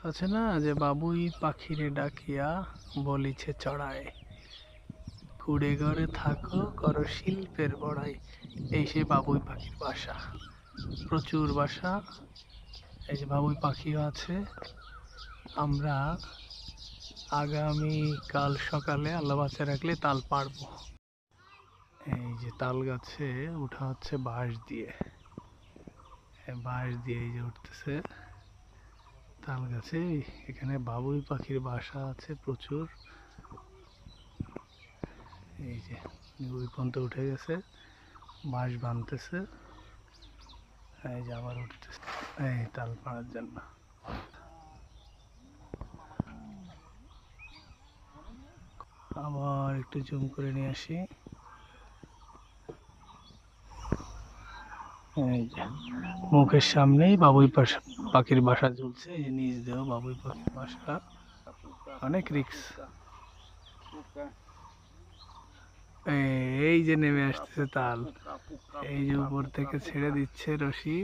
কথা আছে না যে বাবুই পাখিরে ডাকিয়া বলিছে চড়ায় কুড়ে ঘরে থাকো, করো শিল্পের বড়াই। এই সে বাবুই পাখির বাসা। প্রচুর বাসা। এই যে বাবুই পাখিও আছে। আমরা আগামী কাল সকালে আল্লাহ বাচ্চা রাখলে তাল পারব এই যে তাল গাছে উঠা হচ্ছে বাঁশ দিয়ে। বাঁশ দিয়ে এই যে উঠতেছে। তাল গাছে এখানে বাবুই পাখির বাসা আছে প্রচুর। এই যে, ওই পর্যন্ত উঠে গেছে, বাঁশ বানতেছে এই যে আবার উঠতেছে। এই তাল পাড়ার জন্য। আবার একটু জুম করে নিয়ে আসি। এই যে। মুখের সামনেই বাবুই পাশা পাখির বাসা ঝুলছে, এই যে নিচ দেহ বাবুই পাখির বাসা। অনেক রিক্স। এই যে নেমে আসতেছে তাল। এই যে উপর থেকে ছেড়ে দিচ্ছে রশি।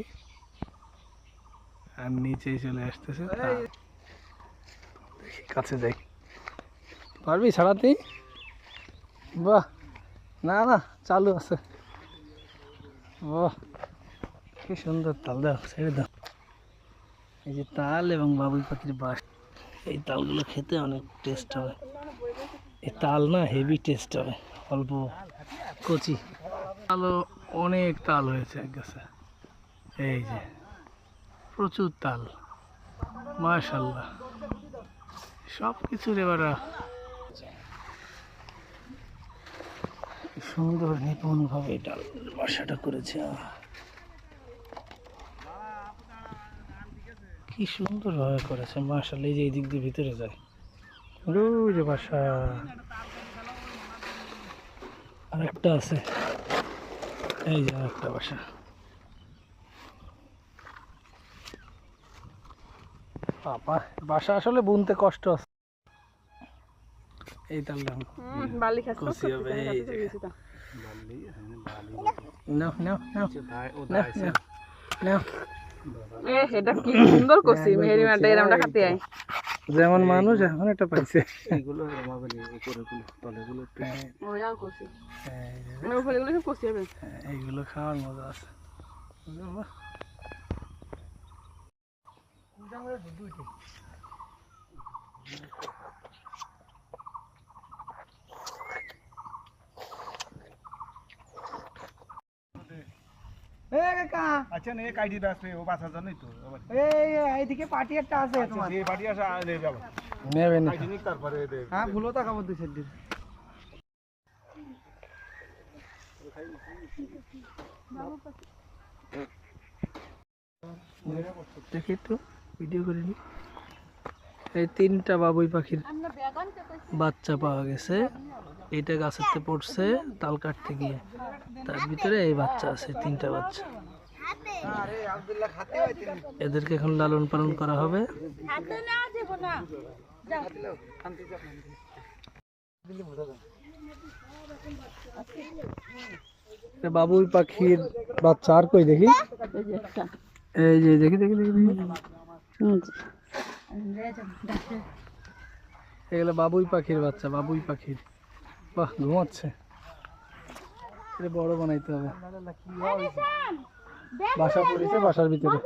আর নিচেই চলে আসতেছে কাছে যাই পারবি ছাড়াতে বাহ! না না, চালু আছে। বাহ! কি সুন্দর তাল, দাও, ছেড়ে দাও। এই যে তাল এবং বাবুই পাখির বাস, এই তালগুলো খেতে অনেক টেস্ট হবে। এই তাল না হেভি টেস্ট হবে, অল্প কচি। তালও অনেক তাল হয়েছে এক গাছে। এই যে, প্রচুর তাল, মাশাল্লাহ। সব কিছুর এবার সুন্দর নিপুণভাবে এটা বাসাটা করেছে। কি সুন্দর ভাবে করেছে মার্শাল এই যে এই দিক দিয়ে ভিতরে যায়। ওই যে বাসা। আর একটা আছে। এই যে একটা বাসা। বাবা বাসা আসলে বুনতে কষ্ট আছে। এই তাহলে বালি খাচ্ছ? হবে এই যে। নাও নাও নাও। নাও নাও নাও। এ এটা কি সুন্দর কষি মেহেরি মাটা এরমটা খাতে আই যেমন মানুষ এখন একটা। পাইছে ওইটাও কষি এই যে, মানে গুলো সব কষি হবে এইগুলো খাওয়ার মজা আছে। বাহ। আচ্ছা না এক আইডি আসবে ও পাঁচ হাজার তো এই এইদিকে পার্টি একটা আছে। পার্টি না। তারপরে হ্যাঁ ভুলো দেখি তো ভিডিও করে নি এই তিনটা বাবুই পাখির বাচ্চা পাওয়া গেছে। এটা গাছেতে পড়ছে, তাল কাটতে গিয়ে। তার ভিতরে এই বাচ্চা আছে, তিনটা বাচ্চা। এদেরকে এখন লালন পালন করা হবে। বাবুই পাখির বাচ্চা, আর কই দেখি? এই যে দেখি দেখি দেখি। এগুলো বাবুই পাখির বাচ্চা, বাবুই পাখির। বাহ ঘুমাচ্ছে। এটা বড় বানাইতে হবে। বাসা পড়েছে বাসার ভিতরে।